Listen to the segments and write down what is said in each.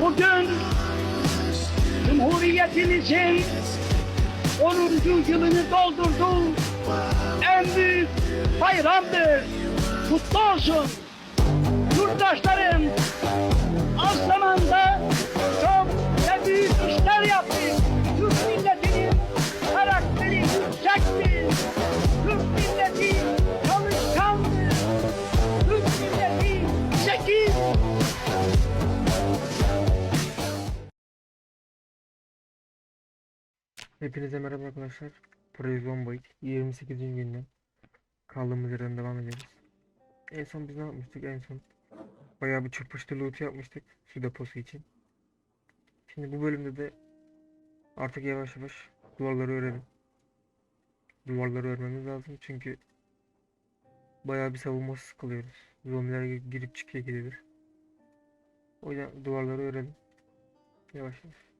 Bugün Cumhuriyetimizin 10. yılını doldurdu. En büyük bayramdır. Kutlu olsun. Yurttaşlarım az zamanda Hepinize merhaba arkadaşlar. Prison Boy 28. günden kaldığımız yerden devam ediyoruz. En son biz ne yapmıştık? En son bayağı bir çırpıştı loot yapmıştık su deposu için. Şimdi bu bölümde de artık yavaş yavaş duvarları örelim. Duvarları örmemiz lazım çünkü bayağı bir savunmasız kalıyoruz. Zombiler girip çıkıyor gidilir. O yüzden duvarları örelim. Yavaş yavaş.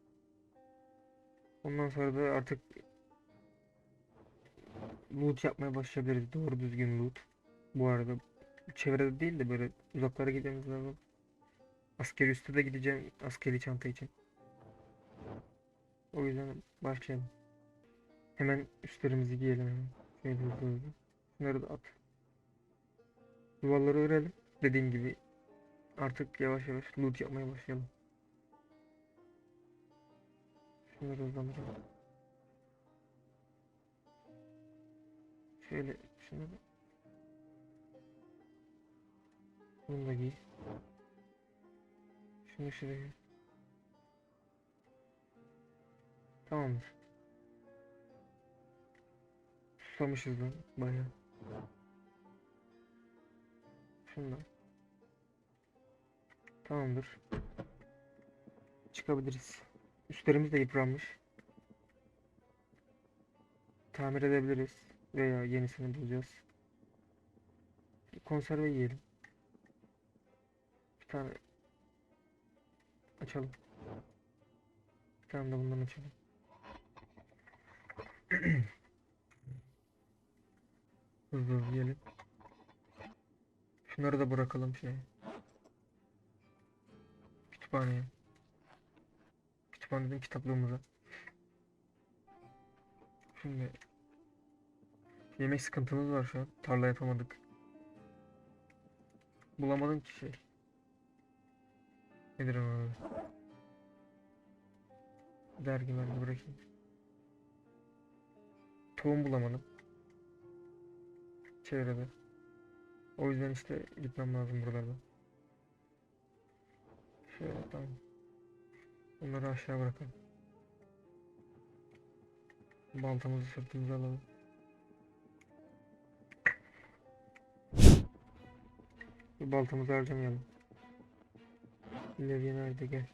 Ondan sonra da artık loot yapmaya başlayabiliriz. Doğru düzgün loot. Bu arada çevrede değil de böyle uzaklara gitmemiz lazım. Askeri üstü de gideceğim askeri çanta için. O yüzden başlayalım. Hemen üstlerimizi giyelim hemen. Şöyle hızlı da at. Duvarları örelim. Dediğim gibi artık yavaş yavaş loot yapmaya başlayalım. Şunları hızlandıralım. Şöyle şunu Bunu da giy. Şunu şuraya. Tamamdır. Susamışız lan bayağı. Şunu da. Tamamdır. Çıkabiliriz. Üstlerimiz de yıpranmış. Tamir edebiliriz. Veya yenisini bulacağız. Konserve yiyelim. Bir tane açalım. Bir tane de bundan açalım. Hızlı hızlı yiyelim. Şunları da bırakalım şeye. Kütüphaneye. Kütüphaneden kitaplığımıza. Şimdi yemek sıkıntımız var şu an. Tarla yapamadık. Bulamadım ki şey. Nedir adı? Dergi mergi bırakayım. Tohum bulamadım. Çevrede. O yüzden işte gitmem lazım buralardan. Şöyle tamam. Bunları aşağı bırakalım. Baltamızı sırtımıza alalım. Bu baltamızı harcamayalım. Levye nerede gel.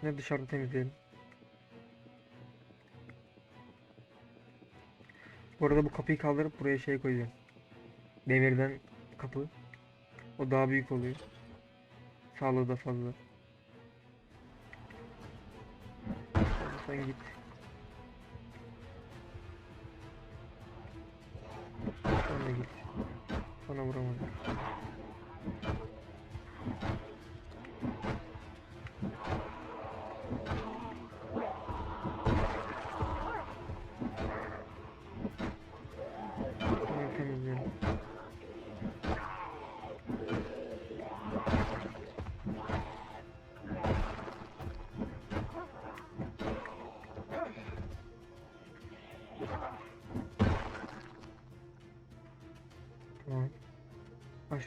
Şimdi dışarıda temizleyelim. Bu arada bu kapıyı kaldırıp buraya şey koyacağım. Demirden kapı. O daha büyük oluyor. Sağlığı da fazla. Sen git. Sen de git. Sana vuramadım.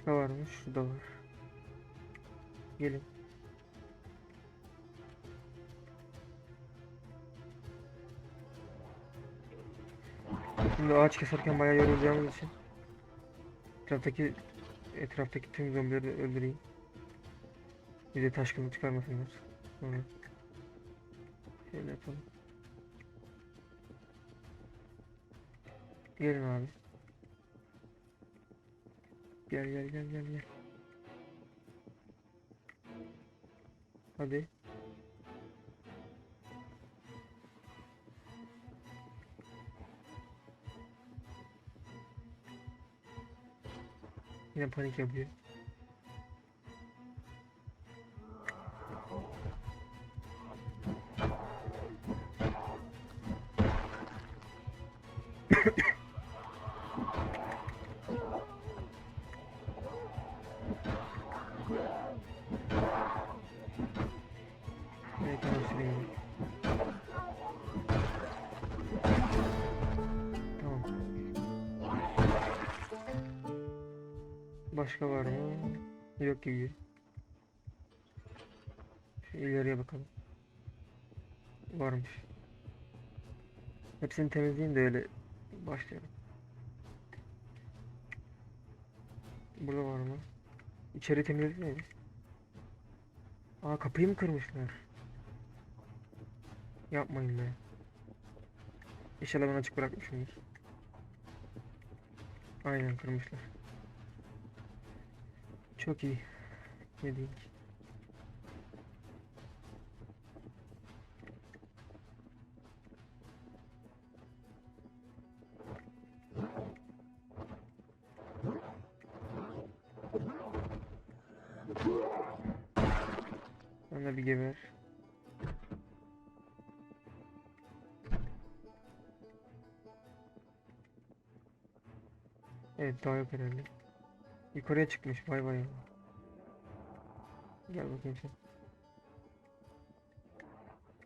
Başka var mı? Şurada var. Gelin. Şimdi ağaç keserken bayağı yorulacağımız için etraftaki etraftaki tüm zombileri de öldüreyim. Bize taşkını çıkarmasınlar. Sonra şöyle yapalım. Gelin abi. Gel gel gel gel gel. Hadi. Yine panik yapıyor. Başka var mı? Yok gibi. Şu ileriye bakalım. Varmış. Hepsini temizleyeyim de öyle başlayalım. Burada var mı? İçeri temizledik mi? Aa kapıyı mı kırmışlar? Yapmayın be. İnşallah ben açık bırakmışımdır. Aynen kırmışlar. Çok iyi. Ne diyeyim ki? De bir geber. Evet daha yok herhalde. Yukarıya çıkmış vay vay. Gel bakayım sen.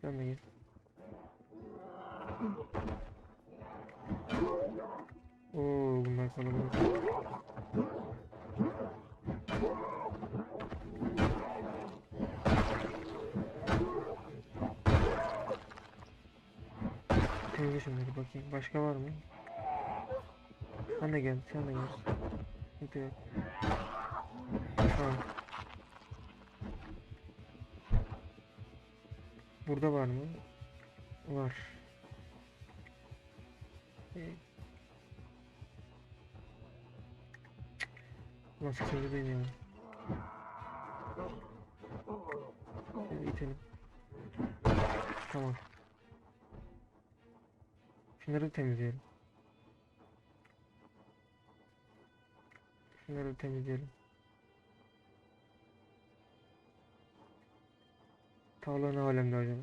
Sen de gel. Oo bunlar kalabalık. Temizle şunları bakayım. Başka var mı? Sen de gel, sen de gel. Yok. Tamam. Burada var mı? Var. Ee, Nasıl çözülüyor ya? Şöyle itelim. Tamam. Şunları temizleyelim. Şunları temizleyelim. Tavla ne alemde acaba?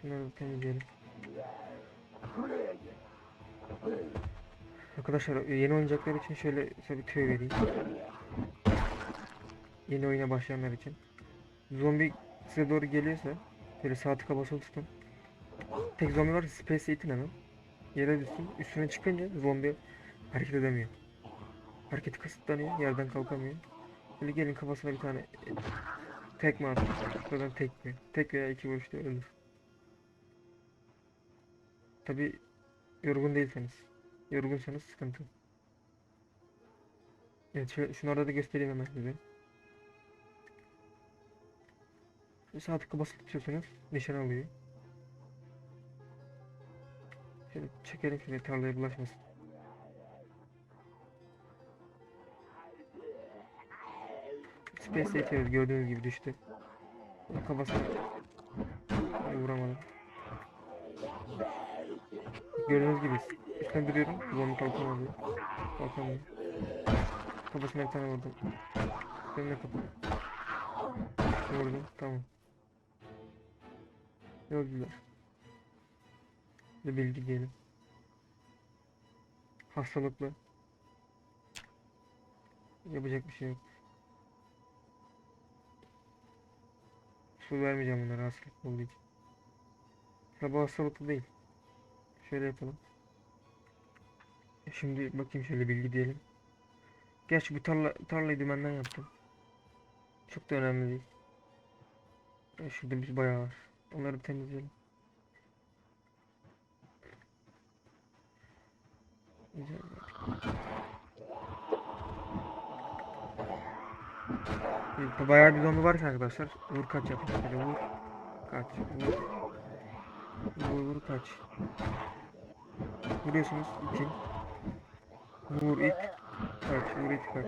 Şunları temizleyelim. Arkadaşlar yeni oyuncaklar için şöyle size bir tüyo vereyim. Yeni oyuna başlayanlar için. Zombi size doğru geliyorsa böyle sağ tıka basılı tutun. Tek zombi varsa space itin hemen. Yere düşsün. Üstüne çıkınca zombi hareket edemiyor. Hareketi kısıtlanıyor. Yerden kalkamıyor. Böyle gelin kafasına bir tane tekme atın. Zaten tekme. Tek veya iki vuruşta ölür. Tabi yorgun değilseniz. Yorgunsanız sıkıntı. Evet şöyle, şunu orada da göstereyim hemen size. Sağ tıkı basılı tutuyorsunuz. Nişan alıyor. Şöyle çekelim şöyle tarlaya bulaşmasın. Space'e itiyoruz gördüğünüz gibi düştü. Kafasına vuramadım. Gördüğünüz gibi üstten duruyorum. Zombi kalkamıyor. Kalkamıyor. Kafasına bir tane vurdum. Önüne kapat. Vurdum. Tamam. Öldüler. Bir bilgi diyelim. Hastalıklı. Yapacak bir şey yok. Su vermeyeceğim bunlara hastalık olduğu için. Tabi hastalıklı değil. Şöyle yapalım. Şimdi bakayım şöyle bilgi diyelim. Gerçi bu tarla, tarlayı dümenden yaptım. Çok da önemli değil. Şurada biz bayağı var. Onları temizleyelim. Güzel. Bir- Bayağı bir zombi var ki arkadaşlar. Vur kaç yapın. Şöyle vur. Kaç. Vur. Vur vur kaç. Vuruyorsunuz. itin. Vur it. Kaç. Vur it kaç.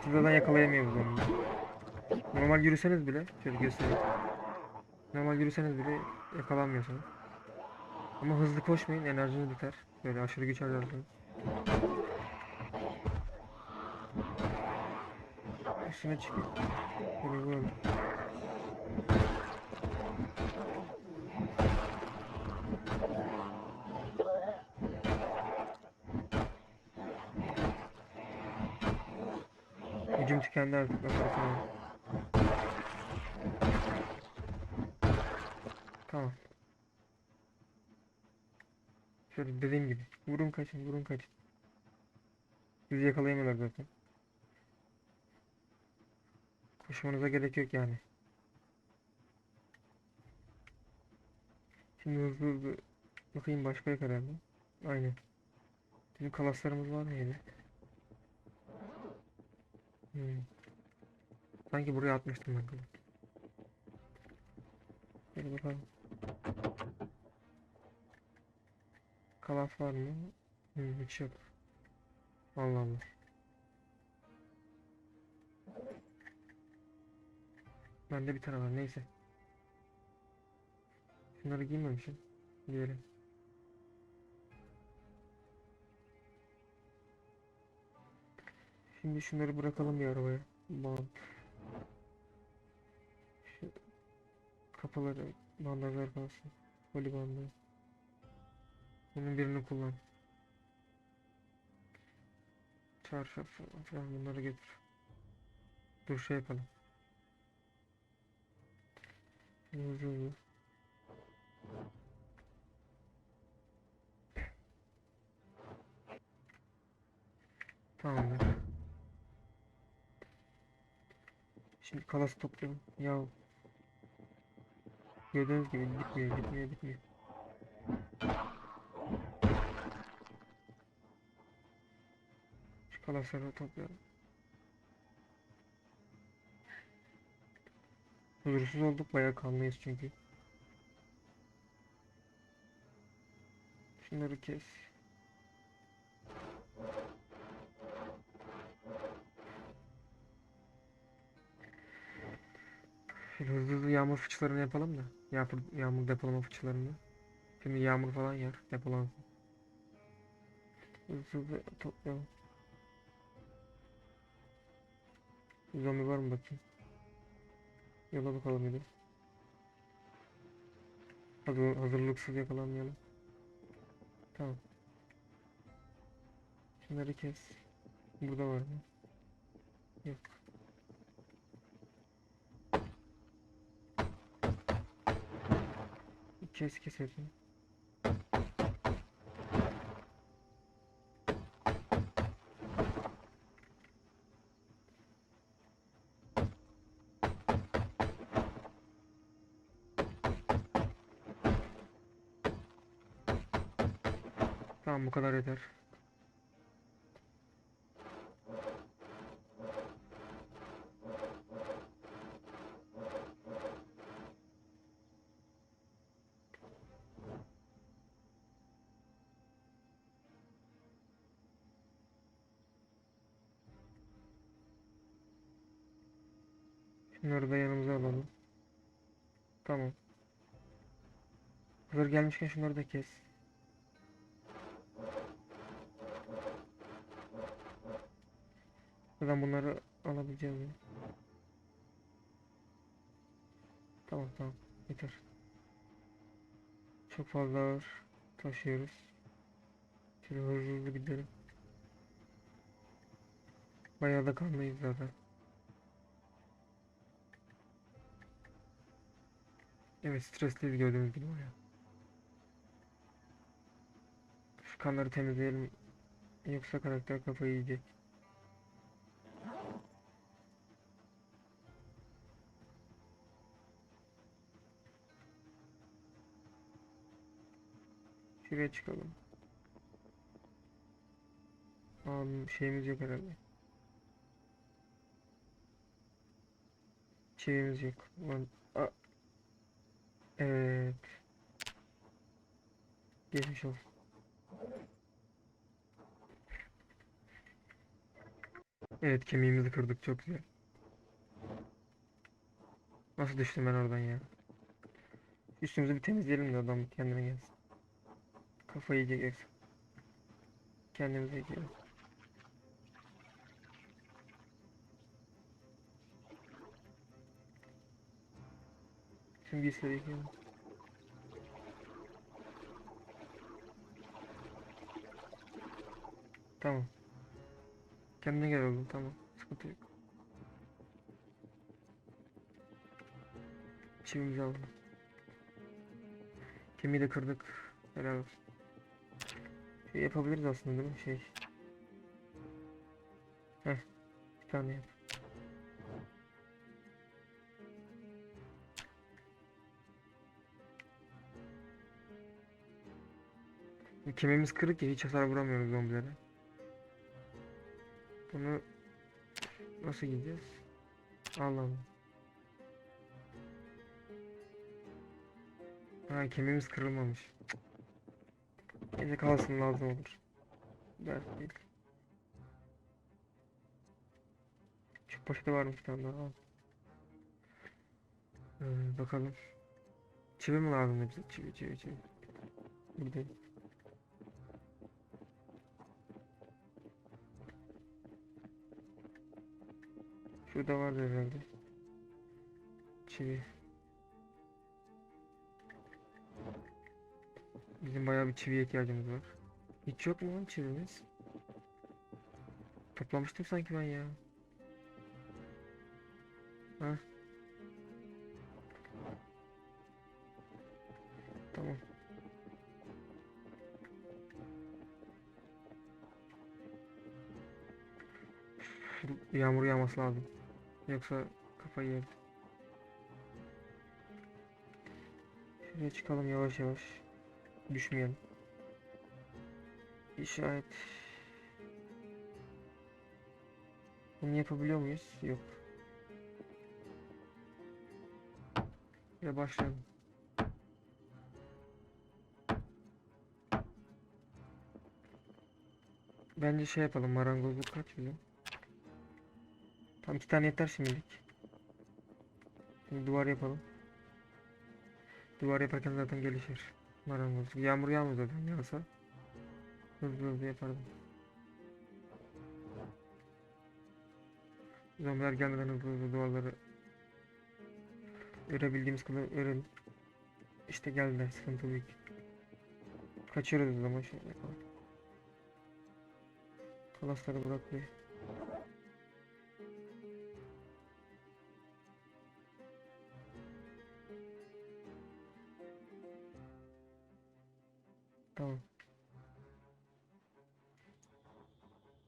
Siz zaten yakalayamıyor bu zombi. Normal yürüseniz bile. Şöyle göstereyim. Normal yürüseniz bile yakalanmıyorsunuz. Ama hızlı koşmayın enerjiniz biter. Böyle aşırı güç harcarsınız. Üstüne çık. Böyle vuralım. Gücüm tükendi artık. Tamam. Şöyle dediğim gibi. Vurun kaçın, vurun kaçın. Bizi yakalayamıyorlar zaten. Koşmanıza gerek yok yani. Şimdi hızlı hızlı bakayım başka yok herhalde. Aynen. Bizim kalaslarımız var mıydı? Hmm. Sanki buraya atmıştım ben kalas. Hadi bakalım. Kalas var mı? Hiç yok. Allah Allah. Bende bir tane var neyse. Şunları giymemişim. Giyelim. Şimdi şunları bırakalım bir arabaya. Bant. Şu kapıları, bandajlar kalsın. Poli bandı. Bunun birini kullan. Çarşaf falan bunları getir. Dur şey yapalım. Hızlı. Tamamdır. Şimdi kalası toplayalım. Ya gördüğünüz gibi gitmiyor, gitmiyor, gitmiyor. Şu kalasları toplayalım. Huzursuz olduk bayağı kanlıyız çünkü. Şunları kes. Şöyle hızlı hızlı yağmur fıçılarını yapalım da. Yağmur, yağmur depolama fıçılarını. Şimdi yağmur falan yer depolansın. Hızlı hızlı toplayalım. Zombi var mı bakayım. Yola bakalım bir de. Hazır, hazırlıksız yakalanmayalım. Tamam. Şunları kes. Burada var mı? Yok. Kes kes hepsini. Kadar yeter. Şunları da yanımıza alalım. Tamam. Hazır gelmişken şunları da kes. Buradan bunları alabileceğiz mi? Tamam tamam yeter. Çok fazla taşıyoruz. Şöyle hızlı hızlı gidelim. Bayağı da kanlıyız zaten. Evet stresliyiz gördüğünüz gibi bayağı. Şu kanları temizleyelim. Yoksa karakter kafayı yiyecek. Şuraya çıkalım. Aa, şeyimiz yok herhalde. Çivimiz yok. Lan, a- Evet. Geçmiş olsun. Evet kemiğimizi kırdık çok güzel. Nasıl düştüm ben oradan ya? Üstümüzü bir temizleyelim de adam kendine gelsin. Kafayı yiyeceğiz. Kendimize yiyeceğiz. Tüm giysileri yıkayalım. Tamam. Kendine gel oğlum tamam. Sıkıntı yok. Çivimizi aldım. Kemiği de kırdık. Helal olsun. Şey yapabiliriz aslında değil mi? Şey. Heh. Bir tane yap. Kemiğimiz kırık ya hiç hasar vuramıyoruz zombilere. Bunu nasıl gideceğiz? Allah Allah. Ha kemiğimiz kırılmamış. Neyse kalsın lazım olur. Dert değil. Şu poşette varmış bir tane daha. Ee, bakalım. Çivi mi lazım bize? Çivi çivi çivi. Gidelim. Şurada vardı herhalde. Çivi. Bizim bayağı bir çiviye ihtiyacımız var. Hiç yok mu lan çivimiz? Toplamıştım sanki ben ya. Ha? Tamam. Yağmur yağması lazım. Yoksa kafayı yer. Şuraya çıkalım yavaş yavaş. Düşmeyelim. İşaret. Bunu yapabiliyor muyuz? Yok. Ve başlayalım. Bence şey yapalım. Marangozluk kaç bizim? Tam iki tane yeter şimdilik. Şimdi duvar yapalım. Duvar yaparken zaten gelişir. Marangozluk. Yağmur yağmıyor zaten yağsa. Hızlı hızlı yapardım. Zombiler gelmeden hızlı hızlı duvarları örebildiğimiz kadar örelim. İşte geldiler sıkıntı büyük. Kaçıyoruz o zaman yapalım. Kalasları bırak Tamam.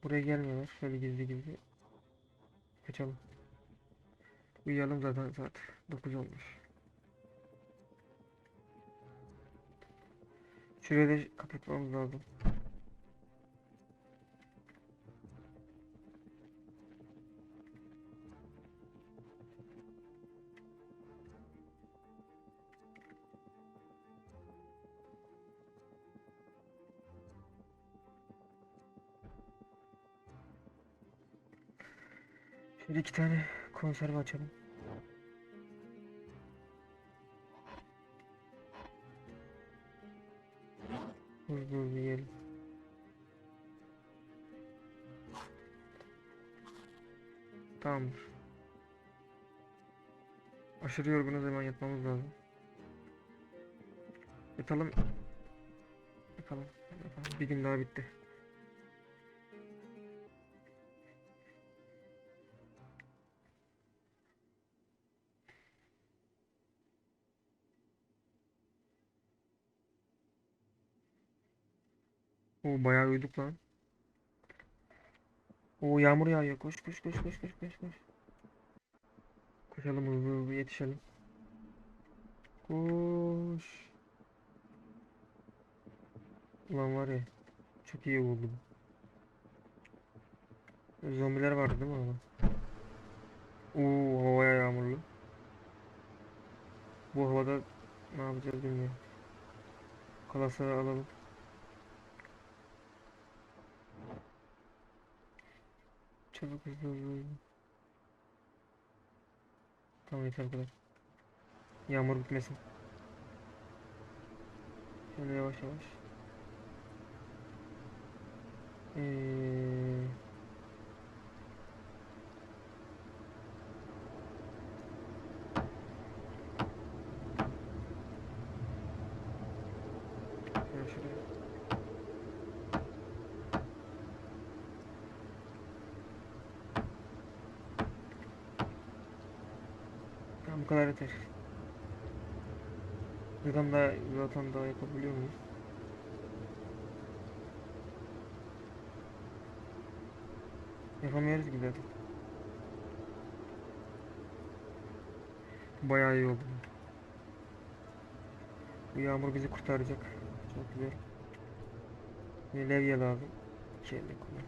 Buraya gelmiyorlar. Şöyle gizli gizli. Kaçalım. Uyuyalım zaten saat 9 olmuş. Şurayı da kapatmamız lazım. Şöyle iki tane konserve açalım. Hızlı hızlı yiyelim. Tamamdır. Aşırı yorgunuz hemen yatmamız lazım. Yatalım. Yatalım. Yatalım. Bir gün daha bitti. Oo bayağı uyuduk lan. Oo yağmur yağıyor. Koş koş koş koş koş koş koş. Koşalım hızlı hızlı yetişelim. Koş. Ulan var ya. Çok iyi oldu. Zombiler vardı değil mi ama? Oo havaya yağmurlu. Bu havada ne yapacağız bilmiyorum. Kalasları alalım. Çabuk hızlı hızlı. Tamam yeter bu kadar. Yağmur bitmesin. Şöyle yavaş yavaş. Ee... Şöyle şuraya. Kadar yeter. Buradan daha zaten daha yapabiliyor muyuz? Yapamıyoruz ki zaten. Bayağı iyi oldu. Bu yağmur bizi kurtaracak. Çok güzel. Yine levye lazım. Elle kullan.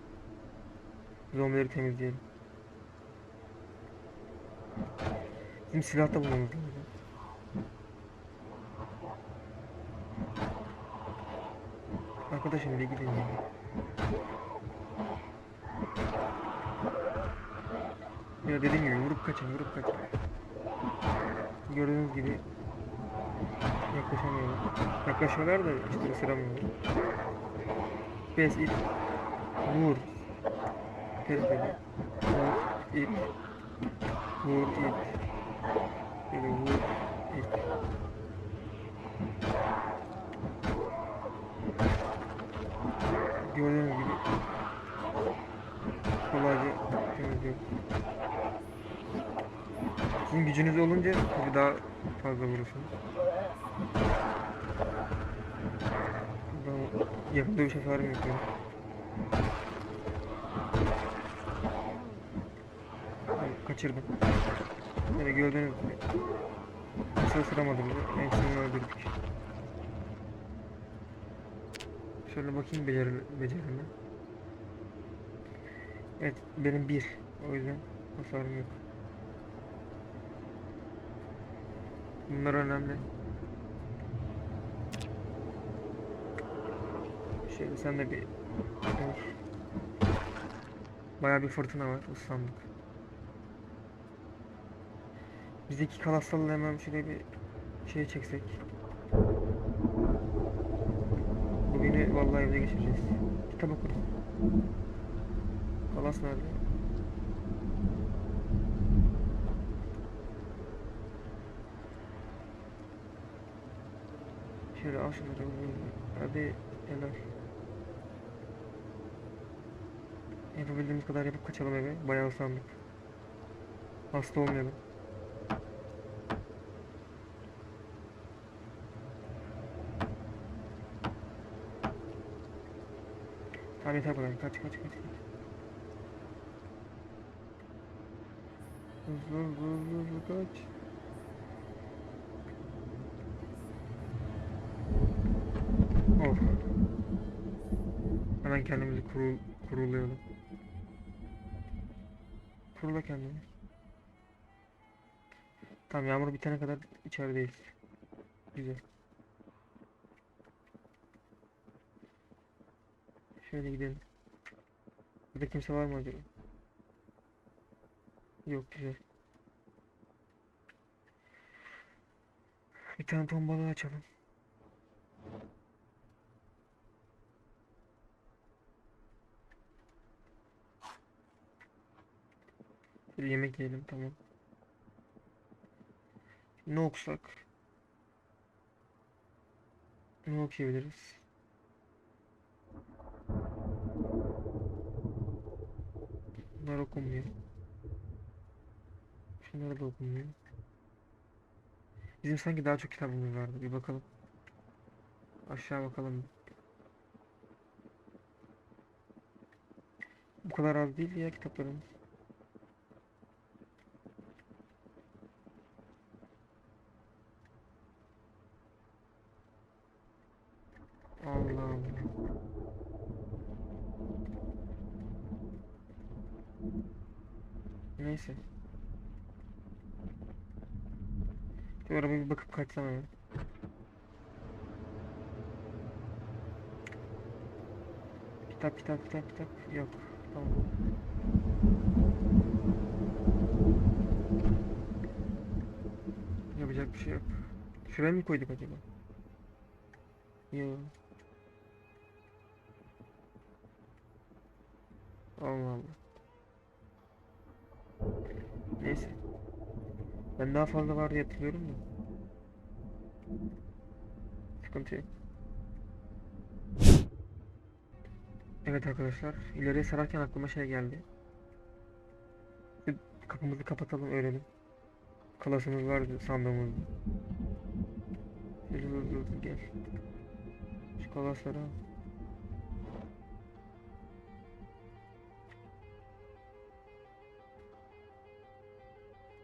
Zombileri temizleyelim. Bizim silah da bulmamız lazım. Arkadaşım bir gidin ya. Dediğim gibi vurup kaçın vurup kaçın. Gördüğünüz gibi yaklaşamıyorlar. Yaklaşıyorlar da işte ısıramıyorlar. Pes it. Vur. Pes dedi. Vur it. Vur it. İt. Gördüğünüz gibi kolayca temizliyor. Sizin gücünüz olunca tabii daha fazla vurursunuz. Yakında bir şey farm yapıyorum. Kaçırdım. Böyle gördüğünüz gibi. Nasıl ısıramadı bizi. En sonunu öldürdük. Şöyle bakayım beceri, becerime. Evet benim bir. O yüzden hasarım yok. Bunlar önemli. Şöyle sen de bir. Bayağı bir fırtına var. ıslandık. Bizdeki kalastalı hemen şöyle bir şey çeksek. Bugünü vallahi evde geçireceğiz. Kitap okuruz. Kalas nerede? Şöyle al şunları. Hadi helal. Yapabildiğimiz kadar yapıp kaçalım eve. Bayağı ıslandık. Hasta olmayalım. Tamam yeter bu kadar. Kaç kaç kaç kaç. Hızlı hızlı hızlı kaç. Of. Hemen kendimizi kurul kurulayalım. Kurula kendini. Tamam yağmur bitene kadar içerideyiz. Güzel. Şöyle gidelim. Burada kimse var mı acaba? Yok güzel. Bir tane ton balığı açalım. Bir yemek yiyelim tamam. Ne okusak? Ne okuyabiliriz? Bunlar okunmuyor. Şunlar da okunmuyor. Bizim sanki daha çok kitabımız vardı. Bir bakalım. Aşağı bakalım. Bu kadar az değil ya kitaplarımız. Allah Allah. Neyse. Şu hemen. Kitap kitap kitap kitap yok. Tamam. Yapacak bir şey yok. Şuraya mı koyduk acaba? Yok. Allah Allah. Neyse. Ben daha fazla var diye hatırlıyorum da. Sıkıntı yok. Evet arkadaşlar, ileriye sararken aklıma şey geldi. Kapımızı kapatalım, öğrenelim. Kalasımız vardı. Şöyle dur dur dur, gel. Şu kalasları al.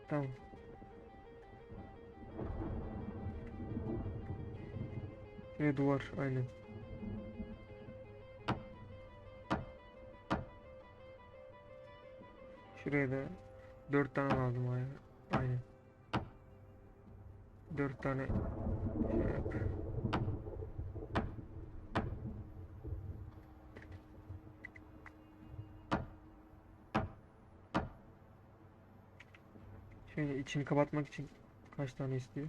Tamam. Şuraya duvar, aynen. Şuraya da dört tane lazım ay aynen. Dört tane şey yap. Şöyle içini kapatmak için kaç tane istiyor?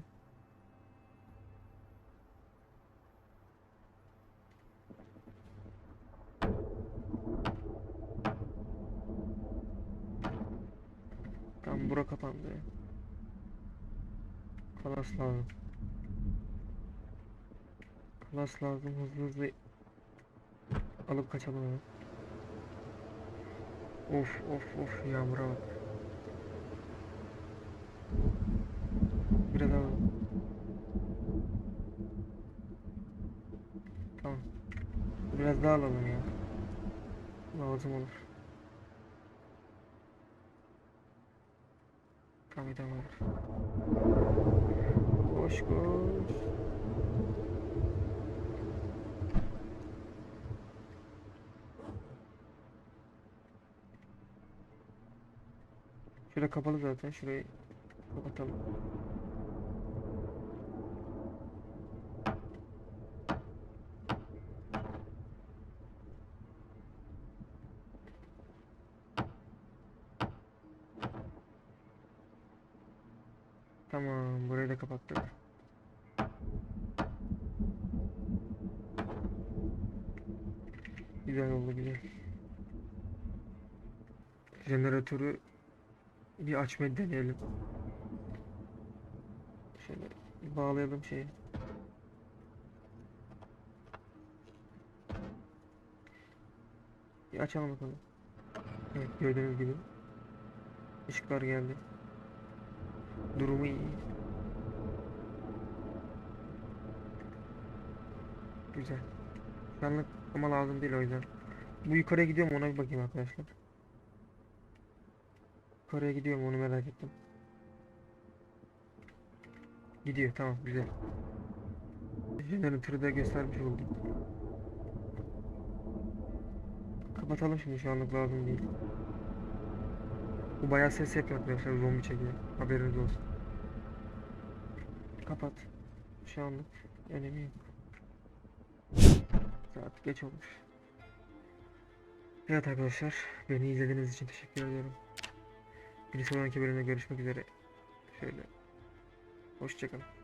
Kalas lazım. Kalas lazım hızlı hızlı alıp kaçalım hemen. Of of of yağmura bak. Biraz alalım. Tamam. Biraz daha alalım ya. Lazım olur. Tamam tamam olur. Koş koş. Kapalı zaten. Şurayı kapatalım. Tamam, burayı da kapattık. Güzel oldu güzel. Jeneratörü bir açmayı deneyelim. Şöyle bağlayalım şeyi. Bir açalım bakalım. Evet gördüğünüz gibi ışıklar geldi. Durumu iyi. Güzel. Şu anlık ama lazım değil o yüzden. Bu yukarıya gidiyor mu ona bir bakayım arkadaşlar. Yukarıya gidiyor mu onu merak ettim. Gidiyor tamam güzel. Jeneratörü de göstermiş oldum. Kapatalım şimdi şu anlık lazım değil. Bu bayağı ses yapıyor arkadaşlar zombi çekiyor. Haberiniz olsun. Kapat. Şu anlık önemi yok. Saat geç olmuş. Evet arkadaşlar beni izlediğiniz için teşekkür ediyorum. Bir sonraki bölümde görüşmek üzere. Şöyle. Hoşçakalın.